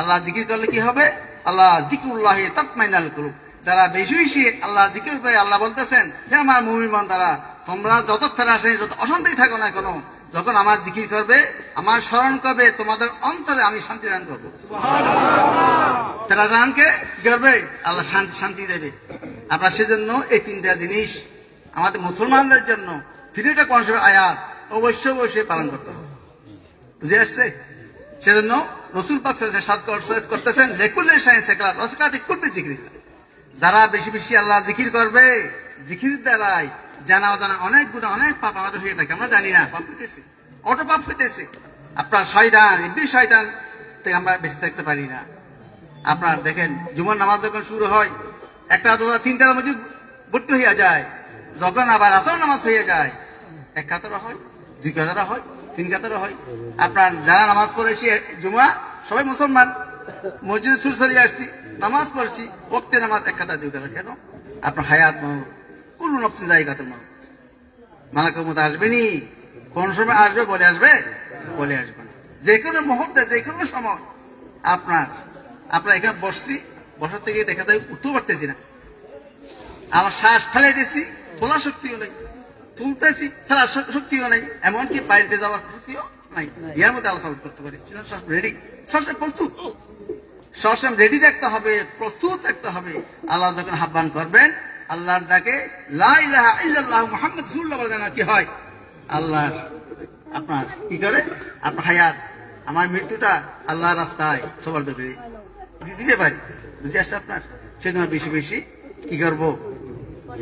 আল্লাহ জিকির করলে কি হবে? আল্লাহ জিকরুল্লাহ তাতমাইনাল কুলুব। যারা বেশি বেশি আল্লাহ জিকির করে আল্লাহ বলতেছেন হে আমার মুমিন তারা তোমরা যত ফেরাসে যত অশান্তি থাকো না কোনো? যখন আমার জিকির করবে আমার স্মরণ করবে তোমাদের অন্তরে আমি শান্তি দান করব। ফেরাসানকে কি করবে? আল্লাহ শান্তি শান্তি দেবে। আমরা সেজন্য এই তিনটা জিনিস আমাদের মুসলমানদের জন্য তিনটা কনসেপ্ট আয়াত অবশ্যই অবশ্যই পালন করতে হবে। বুঝে আসছে? সেজন্য রসুল পাক সাদ করতেছেন লেকুল্লে অসকাতি করবে জিকির। যারা বেশি বেশি আল্লাহ জিকির করবে, জিকির দ্বারাই জানা অজানা অনেক গুণা, অনেক পাপ আমাদের হয়ে থাকে, আমরা জানি না, পাপ হইতেছে অটো পাপ হইতেছে। আপনার শয়তান, ইবলি শয়তান থেকে আমরা বেঁচে থাকতে পারি না। আপনার দেখেন, জুমার নামাজ যখন শুরু হয়, একটা দুটা তিনটার মধ্যে ভর্তি হইয়া যায়, যখন আবার আসর নামাজ হইয়া যায়, এক কাতারা হয়, দুই কাতারা হয় তিন কাতারও হয়। আপনার যারা নামাজ পড়েছি জুমা, সবাই মুসলমান। মসজিদে সুর সরিয়ে আসছি, নামাজ পড়ছি, ওক্তে নামাজ এক কাতার দুই কাতার কেন? আপনার হায়াত মহ কোন নফসি জায়গাতে মহ মালাকের মতো আসবেনি। কোন সময় আসবে বলে আসবে? বলে আসবে যে কোনো মুহূর্তে, যে কোনো সময় আপনার আপনার এখানে বসছি, বসার থেকে দেখা যায় উঠতে পারতেছি না। আমার শ্বাস ফেলে দিয়েছি তোলার শক্তিও নেই। তুলতেছি। ফেলার শক্তিও নাই। এমনকি বাড়িতে যাওয়ার শক্তিও নাই। ইয়ার মধ্যে আলোচনা করতে পারি। সব রেডি সবসময় প্রস্তুত। সবসময় রেডি থাকতে হবে প্রস্তুত থাকতে হবে। আল্লাহ যখন আহ্বান করবেন আল্লাহর ডাকে লা ইলাহা ইল্লাল্লাহু মুহাম্মদ রাসূলুল্লাহ বলে না কি হয়? আল্লাহ আপনার কি করে? আপনার হায়াত। আমার মৃত্যুটা আল্লাহর রাস্তায় সবার দেবে। দিতে পারি। বুঝে আসছে আপনার? সেজন্য বেশি বেশি কি করব?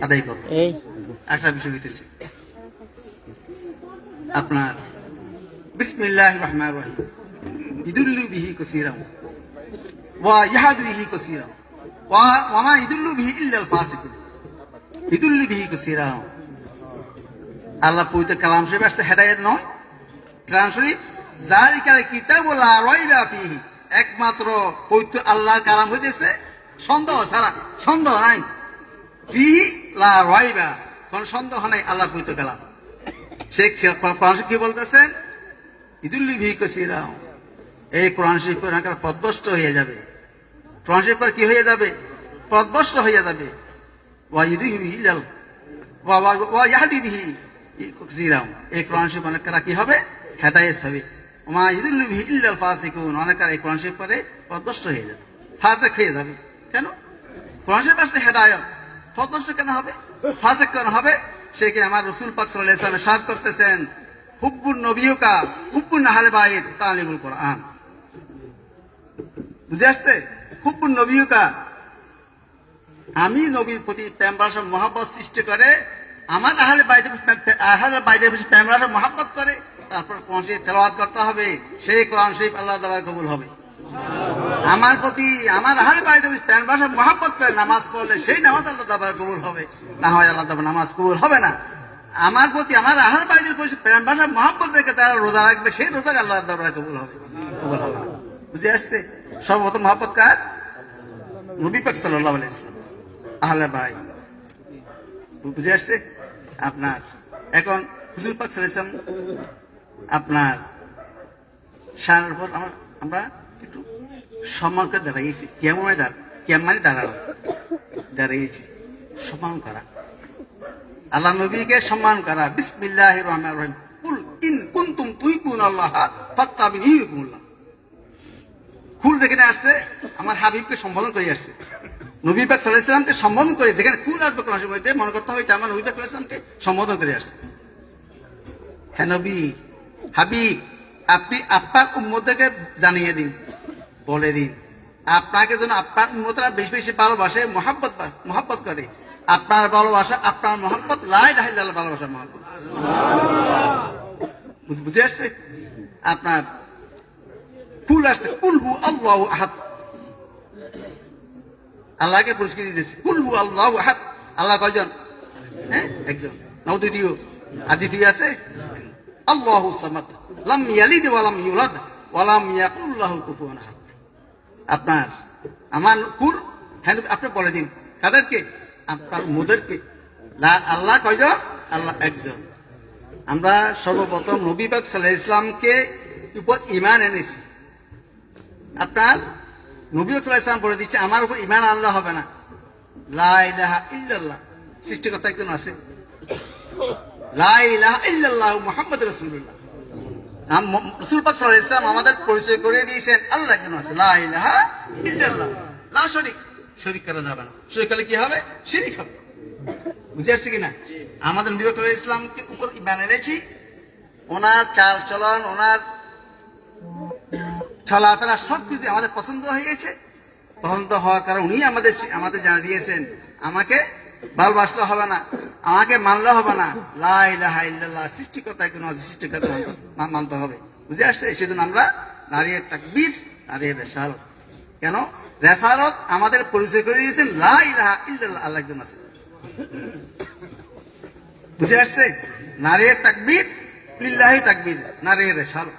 আদায় করব। এই একটা বিষয় হইতেছে আপনার বিসমিল্লাহ রহমান রহিম। ইদুল্লু বিহি কসিরাম। ওয়া ইয়াহাদু বিহি কসিরাম। ওয়া ওয়ামা ইদুল্লু বিহি ইল্লাল ইদুল্লু বিহি কসিরাম। আল্লাহ পবিত্র কালাম শরীফ আসছে, হেদায়েত নয়। কালাম শরীফ জালিকাল কিতাবু লা রাইবা ফিহি। একমাত্র পবিত্র আল্লাহর কালাম হইতেছে, সন্দেহ ছাড়া, সন্দেহ নাই। ফিহি লা রাইবা কোন সন্দেহ নাই আল্লাহ পবিত্র গেলাম সে কি- বলতেছেন ইদুল্লি ভি কসিরাম এই কোরআন শরীফ পদভস্ত হয়ে যাবে। কোরআন শরীফ কি হয়ে যাবে? পদভস্ত হয়ে যাবে। ওয়া ইদিহি ইল্লাল ওয়া ইয়াহদি বিহি কসিরাম এই কোরআন শরীফ অনেকেরা কি হবে? হেদায়েত হবে। ওমা ইদুল্লি বিহি ইল্লাল ফাসিকুন, অনেকেরা এই কোরআন শরীফ পরে পদভস্ত হয়ে যাবে। ফাসিক হয়ে যাবে। কেন? কোরআন শরীফ আসছে হেদায়ত। পদভস্ত কেন হবে? ফাসিক কেন হবে, সে কি আমার রসুল সাদ করতেছেন? হুব্বুন নবিয়ুকা, হুব্বুন আহলে বাইত, তালিমুল কোরআন। বুঝে আসছে? হুব্বুন নবিয়ুকা। আমি নবীর প্রতি প্রেম মহাব্বত সৃষ্টি করে আমার আহলে বাইদের আহলে বাইদের প্রতি প্রেম মহাব্বত করে, তারপর কোরআন শরীফ তেলাওয়াত করতে হবে। সেই কোরআন শরীফ আল্লাহ কবুল হবে। আমার প্রতি আমার আহলে বাইদের প্রতি প্রেম ভাষা মহাব্বত করে নামাজ পড়লে সেই নামাজ আল্লাহ দাবার কবুল হবে। না হয় আল্লাহ দাবার নামাজ কবুল হবে না। আমার প্রতি আমার আহার বাইদের প্রতি প্রেম ভাষা মহাব্বত রেখে তারা রোজা রাখবে, সেই রোজা আল্লাহ দাবার কবুল হবে। কবুল হবে বুঝে আসছে? সর্বপ্রথম মহাব্বত কার? নবী পাক আলাইহি আহলে ভাই বুঝে আসছে? আপনার এখন হুজুর পাক ওয়াসাল্লাম, আপনার সারার পর আমরা সম্মান করে দাঁড়াইয়েছি। কেমন দাঁড় কেমন মানে দাঁড়ানো? দাঁড়িয়েছি সম্মান করা। আল্লাহ নবীকে সম্মান করা। বিসমিল্লাহ রহমান রহিম। কুল ইন কুনতুম তুহিবুন আল্লাহ যেখানে আসছে, আমার হাবিবকে সম্বোধন করে আসছে। নবী পাক আলাইহি সম্বোধন করে যেখানে আসবে কোন মধ্যে মনে করতে হবে আমার নবী পাক আলাইহি সম্বোধন করে আসছে। হ্যাঁ নবী, হাবিব, আপনি আপনার উম্মতকে জানিয়ে দিন। বলে দিন। আপনাকে যেন আপনার উম্মতরা বেশি বেশি ভালোবাসে, মহাব্বত মহাব্বত করে। আপনার ভালোবাসা, আপনার মহাব্বত লাই রাহিল ভালোবাসা, মহাব্বত। বুঝ- আসছে? আপনার কুল আসছে কুলহু আল্লাহ আহাদ। আল্লাহকে পুরস্কৃতি দিয়েছে কুলহু আল্লাহ আহাদ। আল্লাহ কয়জন? হ্যাঁ একজন। নাও দ্বিতীয় আর দ্বিতীয় আছে? আল্লাহ সামাদ। লাম ইয়ালিদ ওয়ালাম ইউলাদ। ওয়ালাম ইয়াকুল লাহু কুফুয়ান আহাদ। আপনার, আমার কুল হ্যাঁ আপনি বলে দিন। কাদেরকে? আপনার মোদেরকে। আল্লাহ কয়জন? আল্লাহ একজন। আমরা সর্বপ্রথম নবী পাক সাল্লাহ ইসলামকে উপর ইমান এনেছি। আপনার নবী সাল্লাল্লাহু ইসলাম বলে দিচ্ছে, আমার উপর ইমান আল্লাহ হবে না। লা ইলাহা ইল্লাল্লাহ। সৃষ্টিকর্তা একজন আছে। লা ইলাহা ইল্লাল্লাহ মুহাম্মদ ম- পাক আলাইহি আমাদের পরিচয় করে দিয়েছেন, আল্লাহ একজন আছে লা ইলাহা ইল্লাল্লাহ। লা শরীক। শরীক করা যাবে না। শরীক করলে কি হবে? শিরিক হবে। বুঝে আসছে কিনা? আমাদের নবী সাল্লাল্লাহু ইসলামকে উপর ইমান এনেছি। ওনার চাল চলন, ওনার চলাফেরা সব কিছু আমাদের পছন্দ হয়ে গেছে। পছন্দ হওয়ার কারণে উনি আমাদের আমাদের জানা দিয়েছেন, আমাকে ভালোবাসলে হবে না। আমাকে মানলে হবে না। লা ইলাহা ইল্লাল্লাহ সৃষ্টিকর্তা কোনো আছে, সৃষ্টিকর্তা মানতে- হবে বুঝে আসছে? সেদিন আমরা নারীর তাকবীর, নারীর রেসারত কেন? রেসারত আমাদের পরিচয় করে দিয়েছেন, লা ইলাহা ইল্লাল্লাহ, আল্লাহ একজন আছে। বুঝে আসছে? নারীর তাকবীর, লিল্লাহি তাকবীর, নারীর রেসারত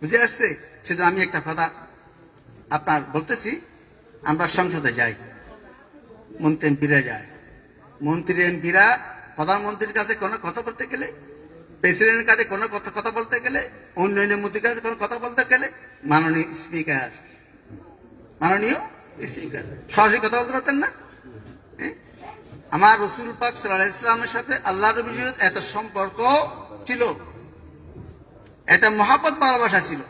বুঝে আসছে? সেদিন আমি একটা কথা আপনার বলতেছি, আমরা সংসদে যাই। মন্ত্রী এমপিরা যায়। মন্ত্রী এমপিরা প্রধানমন্ত্রীর কাছে কোনো কথা বলতে গেলে, প্রেসিডেন্টের কাছে কোনো কথা বলতে গেলে অন্যান্য মন্ত্রীর কাছে কোনো কথা বলতে গেলে মাননীয় স্পিকার। মাননীয় স্পিকার। সরাসরি কথা বলতে পারতেন না? আমার রসুল পাক সাল্লাহ ইসলামের সাথে আল্লাহ রবির এত সম্পর্ক ছিল। এটা মহাপত ভালোবাসা ছিল।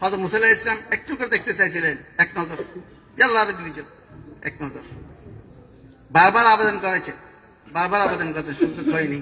হয়তো মুসাল্লাহ ইসলাম একটু করে দেখতে চাইছিলেন। এক নজর। আল্লাহ রবির এক নজর। বারবার আবেদন করেছে বারবার আবেদন করেছে সুযোগ হয়নি।